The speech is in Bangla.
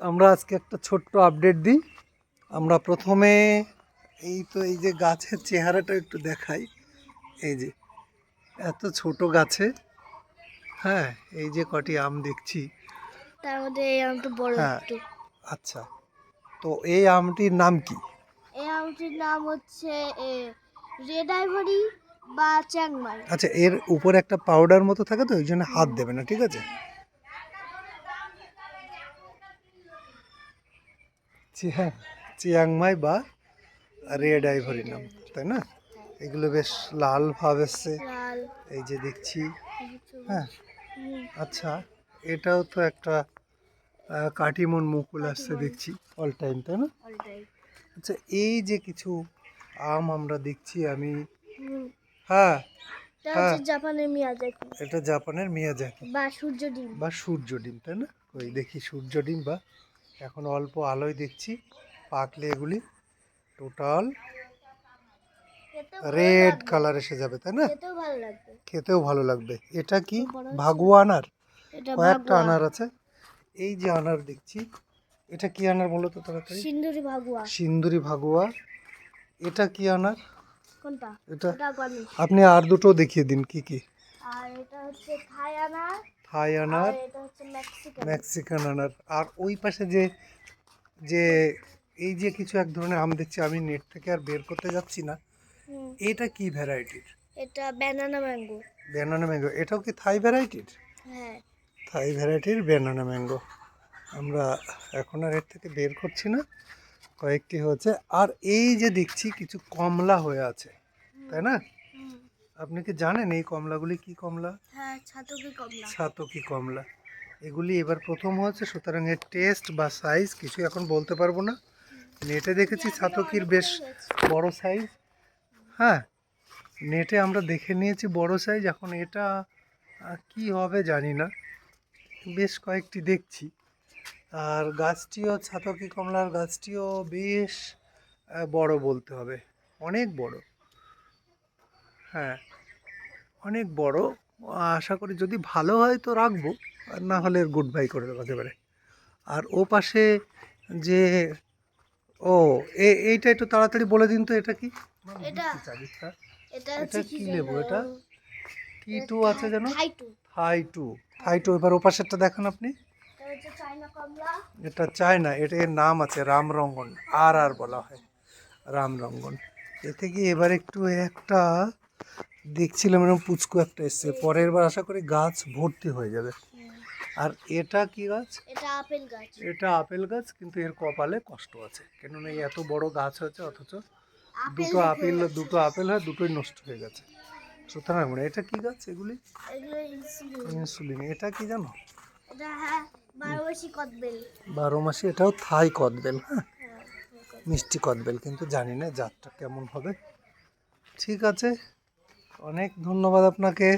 আমরা আজকে একটা ছোট্ট আপডেট দিই। আমরা প্রথমে এই তো এই যে গাছের চেহারাটা একটু দেখাই। এই যে এত ছোট গাছে হ্যাঁ এই যে কটি আম দেখছি। তার মধ্যে এই আমটা বড় হ্যাঁ। একটু। আচ্ছা তো এই আমটির নাম কি? এই আমটির নাম হচ্ছে রেড আইভরি বা চ্যাংমাই আচ্ছা এর উপরে একটা পাউডার মতো থাকে তো ওই জন্য হাত দেবে না ঠিক আছে? চিয়াং চিয়াংমাই বা রেড আইভরি নাম তাই না? এগুলো বেশ লাল ভাব এসছে। এই যে দেখছি। হ্যাঁ। আচ্ছা এটাও তো একটা কাটিমন মুকুল আসছে দেখছি অল টাইম তাই না? আচ্ছা এই যে কিছু আম আমরা দেখছি আমি হ্যাঁ এটা হ্যাঁ। জাপানের মিয়াজাকি। এটা জাপানের মিয়াজাকি। বা সূর্য ডিম। বা সূর্য ডিম তাই না? ওই দেখি সূর্য ডিম বা এখন অল্প আলোয় দেখছি পাকলে এগুলি টোটাল রেড কালার এসে যাবে তাই না? খেতেও ভালো লাগবে। এটা কি? ভাগুয়া আনার? কয়েকটা আনার আছে। এই যে আনার দেখছি এটা কি আনার বলো তো তাড়াতাড়ি? সিন্দুরি ভাগুয়া। সিন্দুরি ভাগুয়া। এটা কি আনার? কোনটা? এটা আপনি আর দুটো দেখিয়ে দিন কি কি? আর এটা হচ্ছে থাই হচ্ছে মেক্সিকান আনার। আর ওই পাশে যে যে এই যে কিছু এক ধরনের আম দেখছি আমি নেট থেকে আর বের করতে যাচ্ছি না এটা কি ভ্যারাইটির এটা ব্যানানা ম্যাঙ্গো ব্যানানা ম্যাঙ্গো এটাও কি থাই ভ্যারাইটির হ্যাঁ। থাই ভ্যারাইটির ব্যানানা ম্যাঙ্গো আমরা এখন আর এর থেকে বের করছি না। কয়েকটি হয়েছে। আর এই যে দেখছি কিছু কমলা হয়ে আছে। তাই না? আপনি কি জানেন এই কমলাগুলি কি কমলা? হ্যাঁ ছাতুকি কমলা। ছাতকি কমলা। এগুলি এবার প্রথম হয়েছে সুতরাং এর টেস্ট বা সাইজ কিছু এখন বলতে পারব না। নেটে দেখেছি ছাতকির বেশ বড় সাইজ হ্যাঁ নেটে আমরা দেখে নিয়েছি বড় সাইজ এখন এটা কি হবে জানি না। বেশ কয়েকটি দেখছি। আর গাছটিও ছাতকি কমলার গাছটিও বেশ বড় বলতে হবে। অনেক বড়। হ্যাঁ। অনেক বড়। আশা করি যদি ভালো হয় তো রাখব। আর না হলে গুড বাই করে দেবো একেবারে। আর ও পাশে যে ও এইটা একটু তাড়াতাড়ি বলে দিন তো এটা কি? এটা? কি লেবু এটা? কি টু আছে যেন? থাই টু। থাই টু। এবার ও পাশেরটা দেখান আপনি। এটা হচ্ছে চাইনা কমলা। এটা চায় না এটা এর নাম আছে রামরঙ্গন আর আর বলা হয় রামরঙ্গন। এতে কি এবার একটু একটা দেখছিলাম এরকম পুচকু একটা এসছে। পরের বার আশা করি গাছ ভর্তি হয়ে যাবে। আর এটা কি গাছ? এটা আপেল গাছ। এটা আপেল গাছ কিন্তু এর কপালে কষ্ট আছে। কেননা এত বড় গাছ হয়েছে অথচ দুটো আপেল দুটো আপেল হয় দুটোই নষ্ট হয়ে গেছে। সুতরাং মানে এটা কি গাছ এগুলি? এগুলো ইনসুলিন। এটা কি জানো? এটা হ্যাঁ বারো মাসে এটাও থাই কদবেল হ্যাঁ? হ্যাঁ মিষ্টি কদবেল কিন্তু জানি না জাতটা কেমন হবে। ঠিক আছে অনেক ধন্যবাদ আপনাকে।